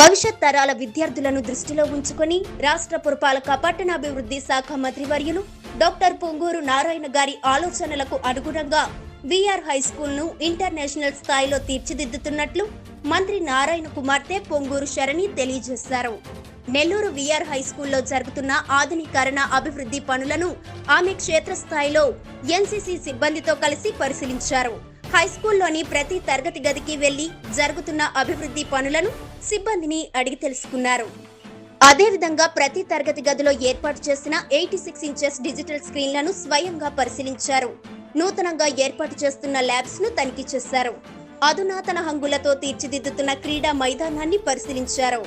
భవిష్యత్ తరాల విద్యార్థులను దృష్టిలో ఉంచుకొని రాష్ట్ర పురపాలక పట్టణాభివృద్ధి శాఖ మంత్రివర్యులు డాక్టర్ పొంగూరు నారాయణ గారి ఆలోచనలకు అనుగుణంగా విఆర్ హై స్కూల్ను ఇంటర్నేషనల్ స్థాయిలో తీర్చిదిద్దుతున్నట్లు మంత్రి నారాయణ కుమార్తె పొంగూరు శరణి తెలియజేశారు. నెల్లూరు విఆర్ హై స్కూల్లో జరుగుతున్న ఆధునీకరణ అభివృద్ధి పనులను ఆమె క్షేత్రస్థాయిలో ఎన్సీసీ సిబ్బందితో కలిసి పరిశీలించారు. హై స్కూల్లోని ప్రతి తరగతి గదికి వెళ్ళి జరుగుతున్న అభివృద్ధి పనులను సిబ్బందిని అడిగి తెలుసుకున్నారు. అదేవిధంగా ప్రతి తరగతి గదిలో ఏర్పాటు చేసిన ఎయిటీ సిక్స్ ఇంచెస్ డిజిటల్ స్క్రీన్లను స్వయంగా పరిశీలించారు. నూతనంగా ఏర్పాటు చేస్తున్న ల్యాబ్స్ను తనిఖీ చేశారు. అధునాతన హంగులతో తీర్చిదిద్దుతున్న క్రీడా మైదానాన్ని పరిశీలించారు.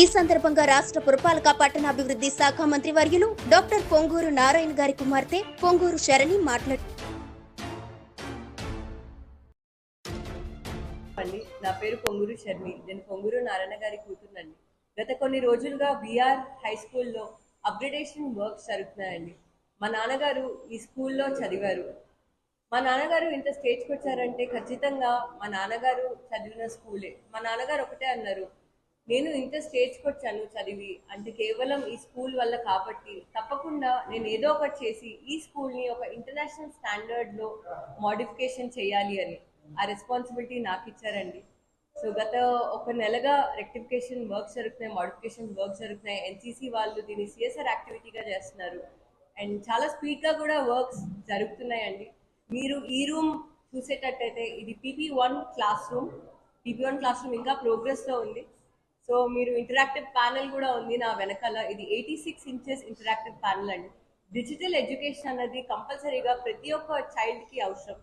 ఈ సందర్భంగా రాష్ట్ర పురపాలక పట్టణాభివృద్ధి శాఖ మంత్రి వర్యులు డాక్టర్ పొంగూరు నారాయణ గారి కుమార్తె పొంగూరు శరణి మాట్లాడారు అండి నా పేరు పొంగురు శర్మి నేను పొంగురు నారాయణ గారి కూతురునండి. గత కొన్ని రోజులుగా విఆర్ హై స్కూల్లో అప్గ్రేడేషన్ వర్క్స్ జరుగుతున్నాయండి. మా నాన్నగారు ఈ స్కూల్లో చదివారు. మా నాన్నగారు ఇంత స్టేజ్కి వచ్చారంటే ఖచ్చితంగా మా నాన్నగారు చదివిన స్కూలే. మా నాన్నగారు ఒకటే అన్నారు నేను ఇంత స్టేజ్కి వచ్చాను చదివి అంటే కేవలం ఈ స్కూల్ వల్ల కాబట్టి తప్పకుండా నేను ఏదో ఒకటి చేసి ఈ స్కూల్ని ఒక ఇంటర్నేషనల్ స్టాండర్డ్లో మోడిఫికేషన్ చేయాలి అని. ఆ రెస్పాన్సిబిలిటీ నాకు ఇచ్చారండి. సో గత ఒక నెలగా రెక్టిఫికేషన్ వర్క్స్ జరుగుతున్నాయి మోడిఫికేషన్ వర్క్స్ జరుగుతున్నాయి. ఎన్సీసీ వాళ్ళు దీన్ని సిఎస్ఆర్ యాక్టివిటీగా చేస్తున్నారు. అండ్ చాలా స్పీడ్గా కూడా వర్క్స్ జరుగుతున్నాయండి. మీరు ఈ రూమ్ చూసేటట్టయితే ఇది PP one class room PP one class room ఇంకా ప్రోగ్రెస్లో ఉంది. సో మీరు ఇంటరాక్టివ్ ప్యానెల్ కూడా ఉంది నా వెనకాల. ఇది eighty six inches interactive panel అండి. డిజిటల్ ఎడ్యుకేషన్ అన్నది కంపల్సరీగా ప్రతి ఒక్క చైల్డ్కి అవసరం.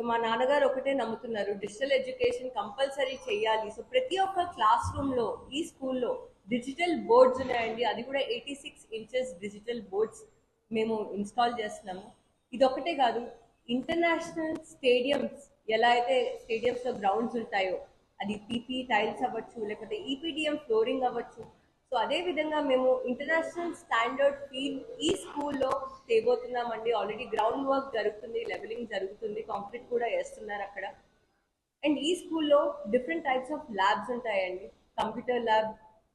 సో మా నాన్నగారు ఒకటే నమ్ముతున్నారు డిజిటల్ ఎడ్యుకేషన్ కంపల్సరీ చేయాలి. సో ప్రతి ఒక్క క్లాస్ రూమ్లో ఈ స్కూల్లో డిజిటల్ బోర్డ్స్ ఉన్నాయండి. అది కూడా eighty six inches digital boards మేము ఇన్స్టాల్ చేస్తున్నాము. ఇది ఒకటే కాదు ఇంటర్నేషనల్ స్టేడియంస్ ఎలా అయితే స్టేడియంస్లో గ్రౌండ్స్ ఉంటాయో అది పీపీ టైల్స్ అవ్వచ్చు లేకపోతే ఈపీడిఎం ఫ్లోరింగ్ అవ్వచ్చు. సో అదే విధంగా మేము ఇంటర్నేషనల్ స్టాండర్డ్ ఫీల్ ఈ స్కూల్లో చేయబోతున్నామండి ఆల్రెడీ గ్రౌండ్ వర్క్ జరుగుతుంది లెవెలింగ్ జరుగుతుంది. కాంక్రీట్ కూడా వేస్తున్నారు అక్కడ. అండ్ ఈ స్కూల్లో డిఫరెంట్ టైప్స్ ఆఫ్ ల్యాబ్స్ ఉంటాయండి. Computer lab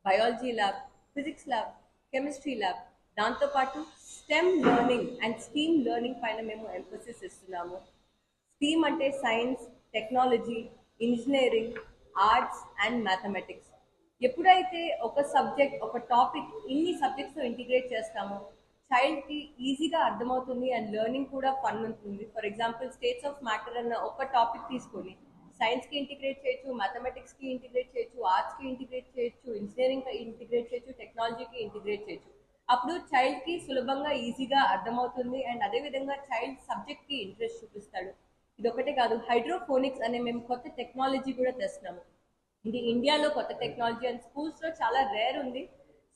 biology lab physics lab chemistry lab దాంతోపాటు STEM learning and STEAM learning పైన మేము ఎంఫోసిస్ ఇస్తున్నాము. స్టీమ్ అంటే science technology engineering arts and mathematics ఎప్పుడైతే ఒక సబ్జెక్ట్ ఒక టాపిక్ ఇన్ని సబ్జెక్ట్స్తో ఇంటిగ్రేట్ చేస్తామో చైల్డ్కి ఈజీగా అర్థమవుతుంది అండ్ లెర్నింగ్ కూడా ఫన్ ఉంటుంది. For example states of matter అన్న ఒక టాపిక్ తీసుకొని సైన్స్కి ఇంటిగ్రేట్ చేయొచ్చు మ్యాథమెటిక్స్కి ఇంటిగ్రేట్ చేయొచ్చు ఆర్ట్స్కి ఇంటిగ్రేట్ చేయొచ్చు ఇంజనీరింగ్కి ఇంటిగ్రేట్ చేయొచ్చు టెక్నాలజీకి ఇంటిగ్రేట్ చేయొచ్చు. అప్పుడు చైల్డ్కి సులభంగా ఈజీగా అర్థమవుతుంది అండ్ అదేవిధంగా చైల్డ్ సబ్జెక్ట్కి ఇంట్రెస్ట్ చూపిస్తాడు. ఇది ఒకటే కాదు హైడ్రోఫోనిక్స్ అనే మేము కొత్త టెక్నాలజీ కూడా తెస్తున్నాము. ఇది ఇండియాలో కొత్త టెక్నాలజీ అండ్ స్కూల్స్లో చాలా రేర్ ఉంది.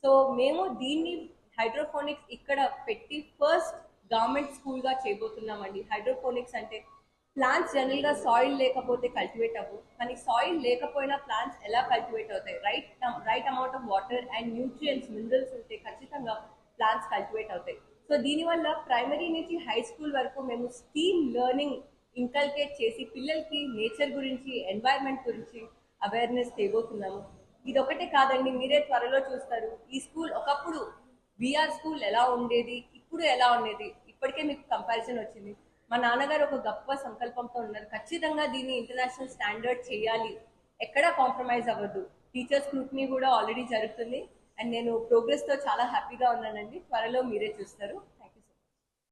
సో మేము దీన్ని హైడ్రోఫోనిక్స్ ఇక్కడ పెట్టి ఫస్ట్ గవర్నమెంట్ స్కూల్గా చేయబోతున్నామండి. హైడ్రోఫోనిక్స్ అంటే ప్లాంట్స్ జనరల్గా సాయిల్ లేకపోతే కల్టివేట్ అవ్వవు కానీ సాయిల్ లేకపోయినా ప్లాంట్స్ ఎలా కల్టివేట్ అవుతాయి? Right right amount of water and nutrients minerals ఉంటే ఖచ్చితంగా ప్లాంట్స్ కల్టివేట్ అవుతాయి. సో దీనివల్ల ప్రైమరీ నుంచి హై స్కూల్ వరకు మేము స్టీమ్ లెర్నింగ్ ఇంకల్కేట్ చేసి పిల్లలకి నేచర్ గురించి ఎన్వైర్న్మెంట్ గురించి అవేర్నెస్ తేబోతున్నాము. ఇది ఒకటే కాదండి మీరే త్వరలో చూస్తారు. ఈ స్కూల్ ఒకప్పుడు బీఆర్ స్కూల్ ఎలా ఉండేది ఇప్పుడు ఎలా ఉండేది ఇప్పటికే మీకు కంపారిజన్ వచ్చింది. మా నాన్నగారు ఒక గొప్ప సంకల్పంతో ఉన్నారు. ఖచ్చితంగా దీన్ని ఇంటర్నేషనల్ స్టాండర్డ్ చేయాలి. ఎక్కడా కాంప్రమైజ్ అవ్వద్దు. టీచర్స్ స్క్రూట్నీ కూడా ఆల్రెడీ జరుగుతుంది. అండ్ నేను ప్రోగ్రెస్తో చాలా హ్యాపీగా ఉన్నానండి. త్వరలో మీరే చూస్తారు.